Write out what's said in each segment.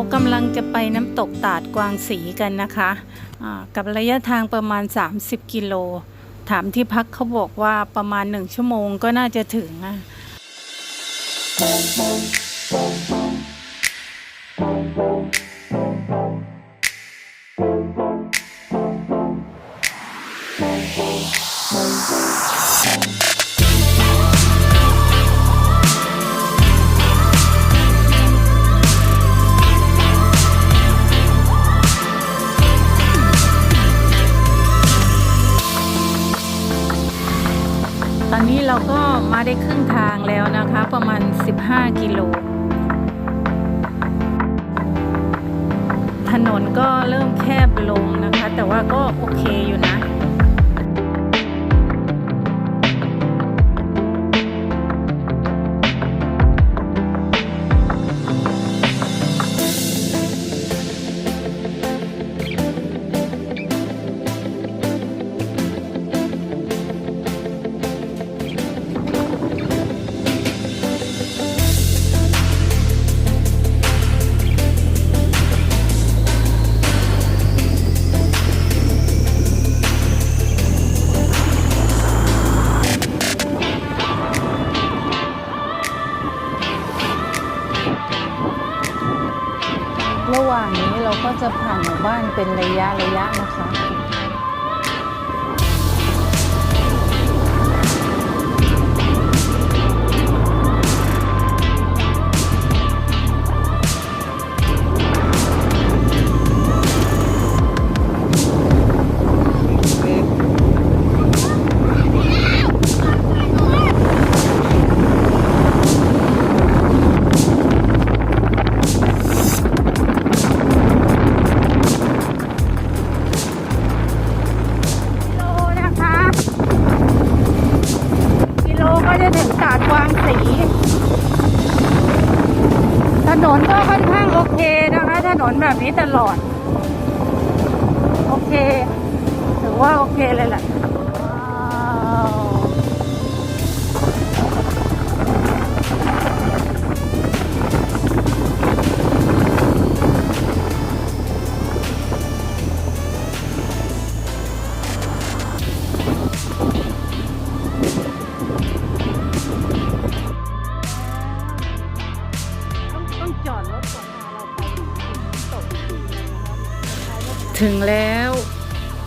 ากำลังจะไปน้ำตกตาดกวางสีกันนะคะะกับระยะทางประมาณ 30 กิโล ถามที่พักเขาบอกว่าประมาณ 1 ชั่วโมงก็น่าจะถึงอะ เราก็มาได้ครึ่งทางแล้วนะคะ ประมาณ 15 กิโล ถนนก็เริ่มแคบลงนะคะ แต่ว่าก็โอเคอยู่นะระ ระยะระยะนะคะ แบบนี้ตลอด โอเค ถือว่าโอเคเลยแหละ ถึงแล้ว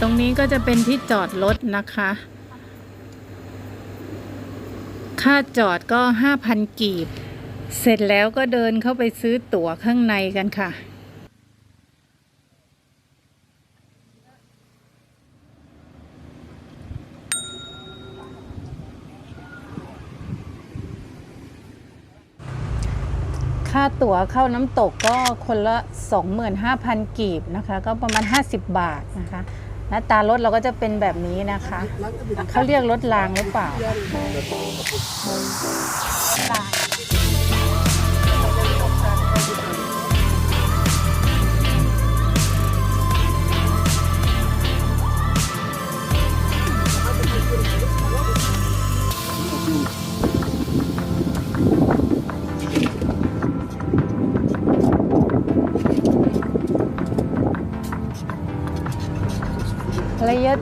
ตรงนี้ก็จะเป็นที่จอดรถนะคะ ค่าจอดก็ 5,000 กีบ เสร็จแล้วก็เดินเข้าไปซื้อตั๋วข้างในกันค่ะ ค่าตั๋วเข้าน้ำตกก็คนละ 25,000 กีบนะคะ ก็ประมาณ 50 บาทนะคะหน้าตารถเราก็จะเป็นแบบนี้นะคะ เขาเรียกรถรางหรือเปล่า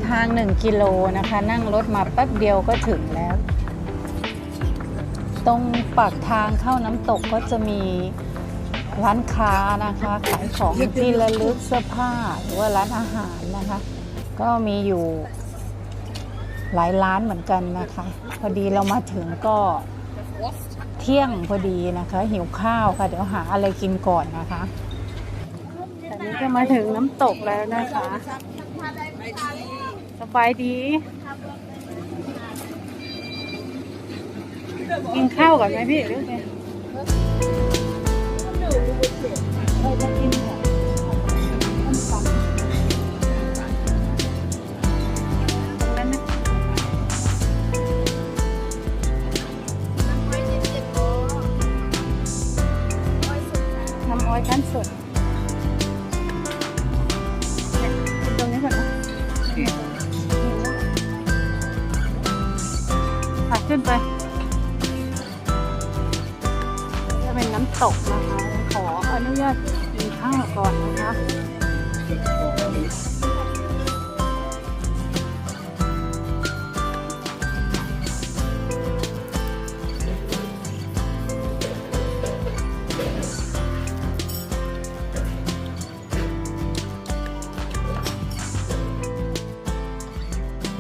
ทาง 1 กิโลนะคะ นั่งรถมาแป๊บเดียวก็ถึงแล้ว ตรงปากทางเข้าน้ำตกก็จะมีร้านค้านะคะ ขายของที่ระลึกเสื้อผ้าหรือว่าร้านอาหารนะคะ ก็มีอยู่หลายร้านเหมือนกันนะคะ พอดีเรามาถึงก็เที่ยงพอดีนะคะ หิวข้าวค่ะ เดี๋ยวหาอะไรกินก่อนนะคะตอนนี้ก็มาถึงน้ำตกแล้วนะคะ บายดี กินข้าวก่อนไหมพี่หรือไง จะเป็นน้ำตกนะคะ ขออนุญาตกินข้าวก่อนนะคะ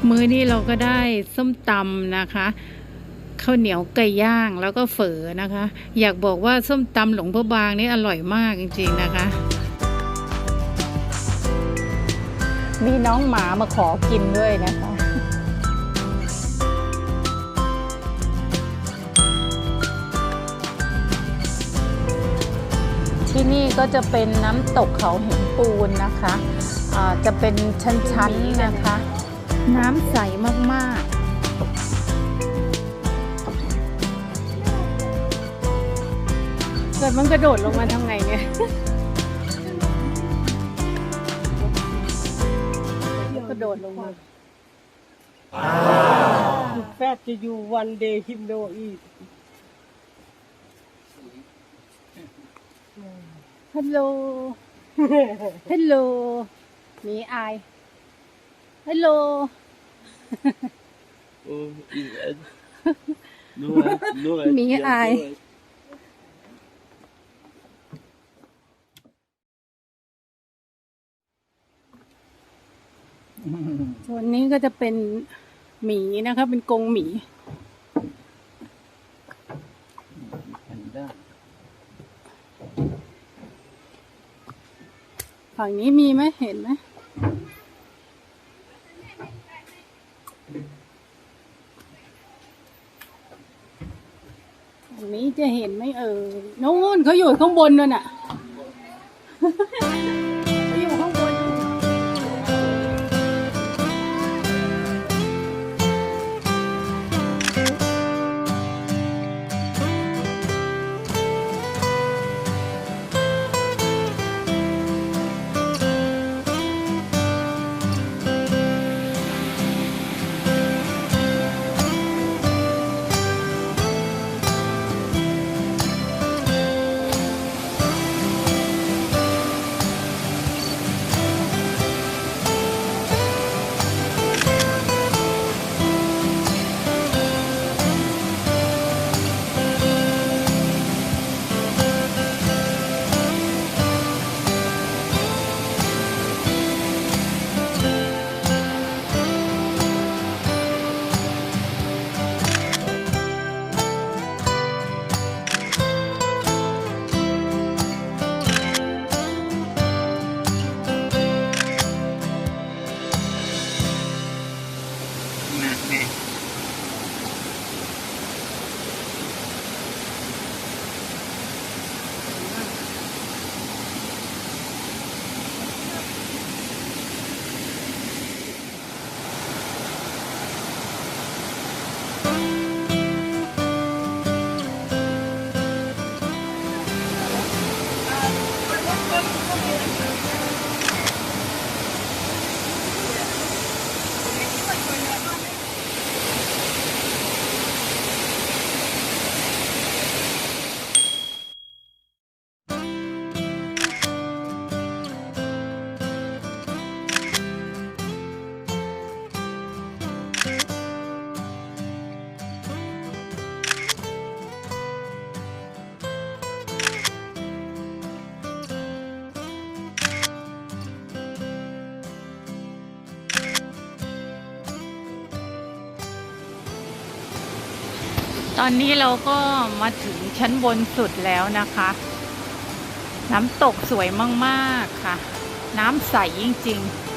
มื้อนี้เราก็ได้ส้มตำนะคะ ข้าวเหนียวไก่ย่างแล้วก็เฝอนะคะ อยากบอกว่าส้มตำหลวงพระบางนี่อร่อยมากจริงๆนะคะ มีน้องหมามาขอกินด้วยนะคะที่นี่ก็จะเป็นน้ำตกเขาหินปูนนะคะอ่าจะเป็นชั้นๆนะคะ น้ำใสมากๆ แต่มันกระโดดลงมาทำไงเนี่ยกระโดดลงมาแฟตจะอยู่วันเดย์ฮิมโนอีกฮัลโหลฮัลโหลหมีอายฮัลโหล Oh, is it? No, I- no, I- Me yeah, eye. no, ส่วนนี้ก็จะเป็นหมีนะคะ เป็นกรงหมีฝั่งนี้มีไหมเห็นไหมฝั่งนี้จะเห็นไหมเออโน่นเขาอยู่ข้างบนนั่นน่ะ ตอนนี้เราก็มาถึงชั้นบนสุดแล้วนะคะ น้ำตกสวยมาก ๆ ค่ะ น้ำใสจริง ๆ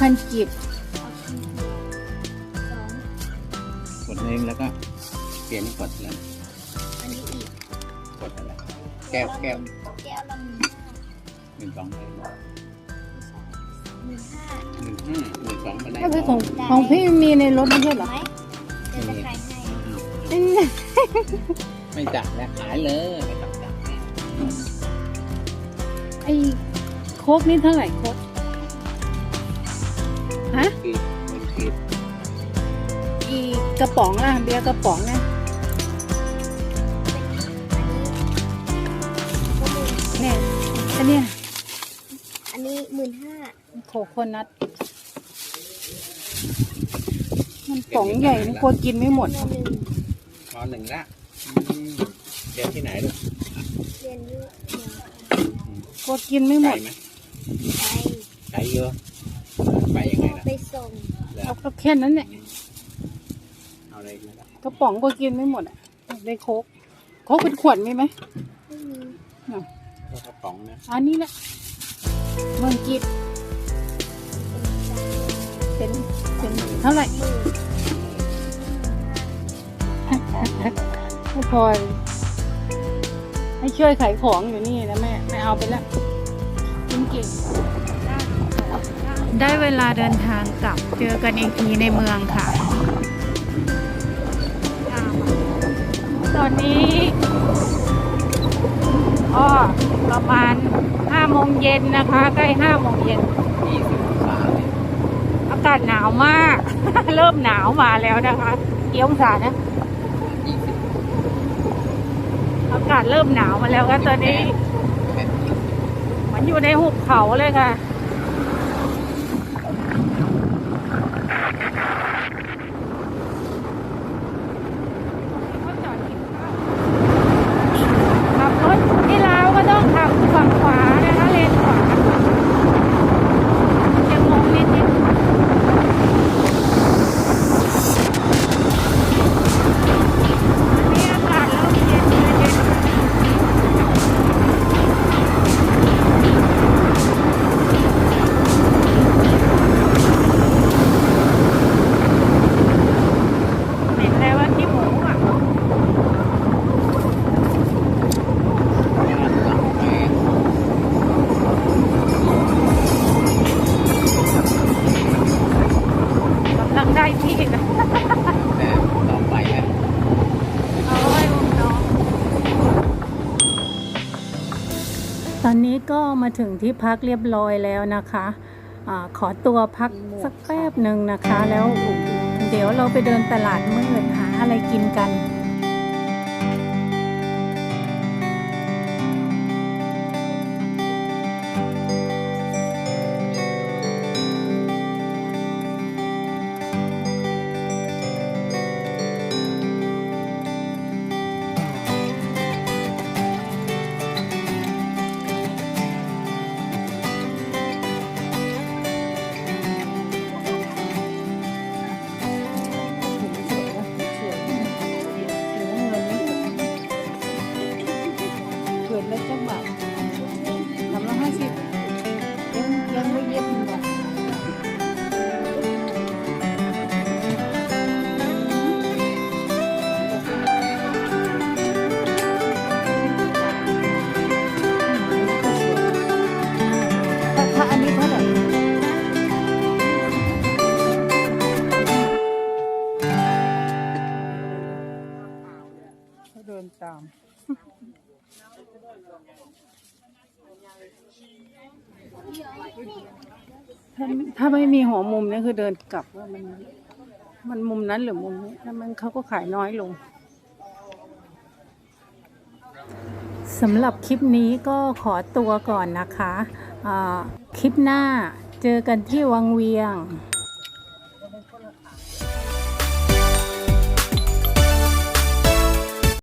พันกีบกดหนึ่งแล้วก็เปลี่ยนกดแล้วอันนี้อีกกดอะไรแก้วแก้วแก้วละหมื่นหนึ่งสองเลยหมื่นห้าหนึ่งห้าหนึ่งสองมาได้ก็คือของของพี่มีในรถไม่ใช่เหรอไหมเดี๋ยวจะขายให้ไม่จัดแล้วขายเลยไม่ต้องจัดแล้วไอ้โคกนี่เท่าไหร่โคก กระป๋องล่ะเบียร์กระป๋องนะอันนี้เนี่ยอันเนี้ยอันนี้หมื่นห้าโคโคนัทมันป๋องใหญ่มันกลัวกินไม่หมดเดือนหนึ่งพอหนึ่งละอืมเรียนที่ไหนลูกเดือนนี้เดียวกลัวกินไม่หมไก่ดไหมไปไก่เยอะไปยังไงล่ะไปส่งเอาก็แค่นั้นเนี่ยเอาอะไรอีกแล้วกระป๋องก็กินไม่หมดอะได้โคกโคกเป็นขวดมีไหมไม่มีก็กระป๋องนะอันนี้แหละเมืองกีบเป็นเป็นเท่าไหร่หมื่นไม่พอให้ช่วยขายของอยู่นี่นะแม่ไม่เอาไปแล้วกินเก่งได้เวลาเดินทางกลับเจอกันอีกทีในเมืองค่ะ ตอนนี้ก็ประมาณห้าโมงเย็นนะคะ ใกล้ห้าโมงเย็นยี่สิบองศาเลยอากาศหนาวมาก เริ่มหนาวมาแล้วนะคะกี่องศานะยี่สิบอากาศเริ่มหนาวมาแล้วค่ะตอนนี้แปดสิบเหมือนอยู่ในหุบเขาเลยค่ะ มาถึงที่พักเรียบร้อยแล้วนะคะอาขอตัวพักสักแป๊บหนึ่งนะคะ แล้วเดี๋ยวเราไปเดินตลาดมืดหาอะไรกินกัน เกิดแล้วจังหวะสามร้อยห้าสิบยังยังไม่เย็บหรอก ถ้าถ้าไม่มีหัวมุมนี่คือเดินกลับว่ามัน มันมุมนั้นหรือมุมนี้ถ้ามันเขาก็ขายน้อยลงสำหรับคลิปนี้ก็ขอตัวก่อนนะคะ คลิปหน้าเจอกันที่วังเวียง